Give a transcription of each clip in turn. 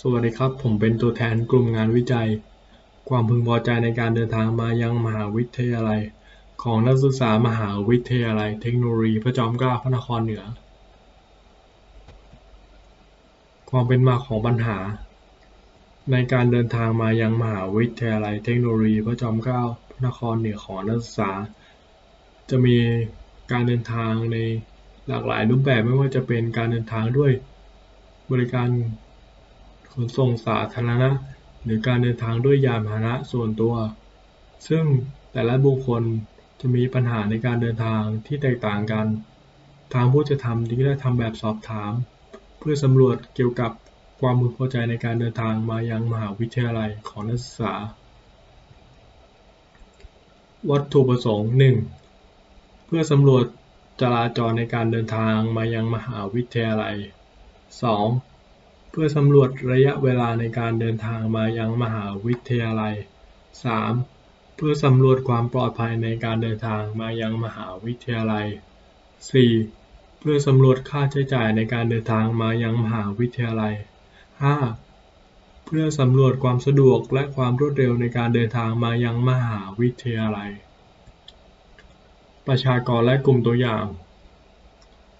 สวัสดีครับ ผมเป็นตัวแทนกลุ่มงานวิจัย ความพึงพอใจในการเดินทางมายังมหาวิทยาลัย ของนักศึกษามหาวิทยาลัยเทคโนโลยีพระจอมเกล้าพระนครเหนือ ความเป็นมาของปัญหา ในการเดินทางมายังมหาวิทยาลัยเทคโนโลยีพระจอมเกล้าพระนครเหนือของนักศึกษา จะมีการเดินทางในหลากหลายรูปแบบไม่ว่าจะเป็นการเดินทางด้วยบริการ ขนส่งสาธารณะ หรือการเดินทางด้วยยานพาหนะส่วนตัว ซึ่งแต่ละบุคคลจะมีปัญหาในการเดินทางที่แตกต่างกัน ทางผู้จัดทำจึงได้ทำแบบสอบถาม เพื่อสำรวจเกี่ยวกับความพึงพอใจในการเดินทางมายังมหาวิทยาลัยของนักศึกษา วัตถุประสงค์ 1. เพื่อสำรวจจราจรในการเดินทางมายังมหาวิทยาลัย 2. เพื่อสำรวจระยะเวลาในการเดินทางมายังมหาวิทยาลัย 3. เพื่อสำรวจความปลอดภัยในการเดินทางมายังมหาวิทยาลัย 4. เพื่อสำรวจค่าใช้จ่ายในการเดินทางมายังมหาวิทยาลัย 5. เพื่อสำรวจความสะดวกและความรวดเร็วในการเดินทางมายังมหาวิทยาลัย ประชากรและกลุ่มตัวอย่าง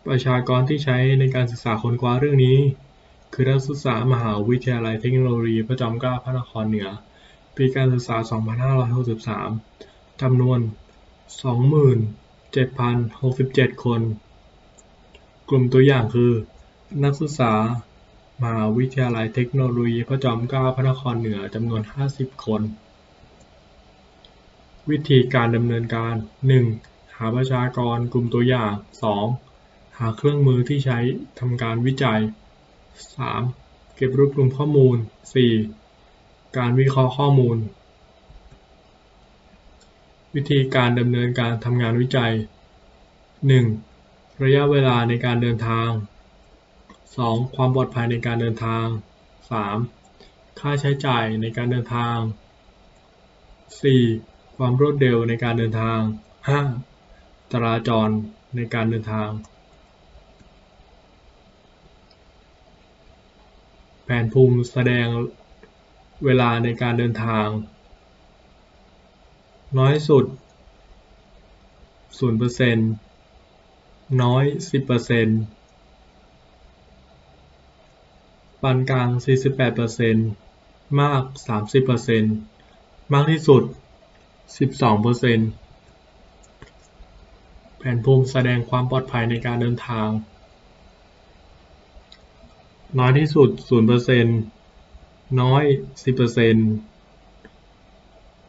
ประชากรที่ใช้ในการศึกษาค้นคว้าเรื่องนี้ คือนักศึกษามหาวิทยาลัยเทคโนโลยีพระจอมเกล้าพระนครเหนือ ปีการศึกษา 2563 จำนวน 27,067 คน กลุ่มตัวอย่างคือ นักศึกษามหาวิทยาลัยเทคโนโลยีพระจอมเกล้าพระนครเหนือจำนวน 50 คน วิธีการดำเนินการ 1. หาประชากรกลุ่มตัวอย่าง 2. หาเครื่องมือที่ใช้ทำการวิจัย 3. เก็บรวบรวมข้อมูล 4. การวิเคราะห์ข้อมูล วิธีการดำเนินการทำงานวิจัย 1. ระยะเวลาในการเดินทาง 2. ความปลอดภัยในการเดินทาง 3. ค่าใช้จ่ายในการเดินทาง 4. ความรวดเร็วในการเดินทาง 5. จราจรในการเดินทาง แผนภูมิแสดงเวลาในการเดินทาง น้อยสุด 0%น้อย 10%ปานกลาง 48%มาก 30%มากที่สุด 12%แผนภูมิแสดงความปลอดภัยในการเดินทาง น้อยที่สุด0%น้อย10%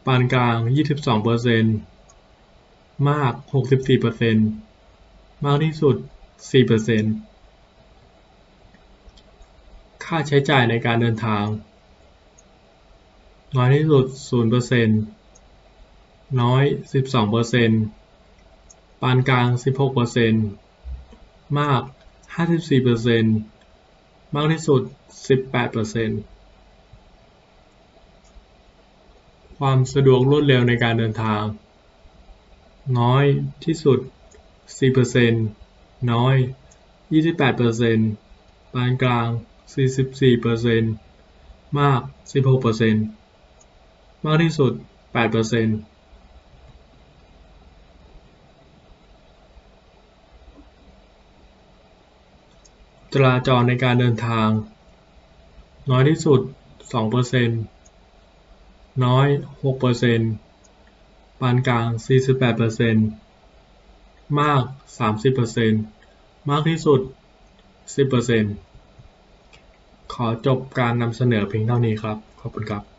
ปานกลาง22%มาก64%มากที่สุด4%ค่าใช้จ่ายในการเดินทาง น้อยที่สุด0%น้อย12%ปานกลาง16%มาก54% มากที่สุด 18%ความสะดวกรวดเร็วในการเดินทาง น้อยที่สุด 4%น้อย 28%ปานกลาง 44%มาก 16%มากที่สุด 8% จราจรในการเดินทาง น้อยที่สุด 2%น้อย 6%ปานกลาง 48%มาก 30%มากที่สุด 10%ขอจบการนำเสนอเพียงเท่านี้ครับ ขอบคุณครับ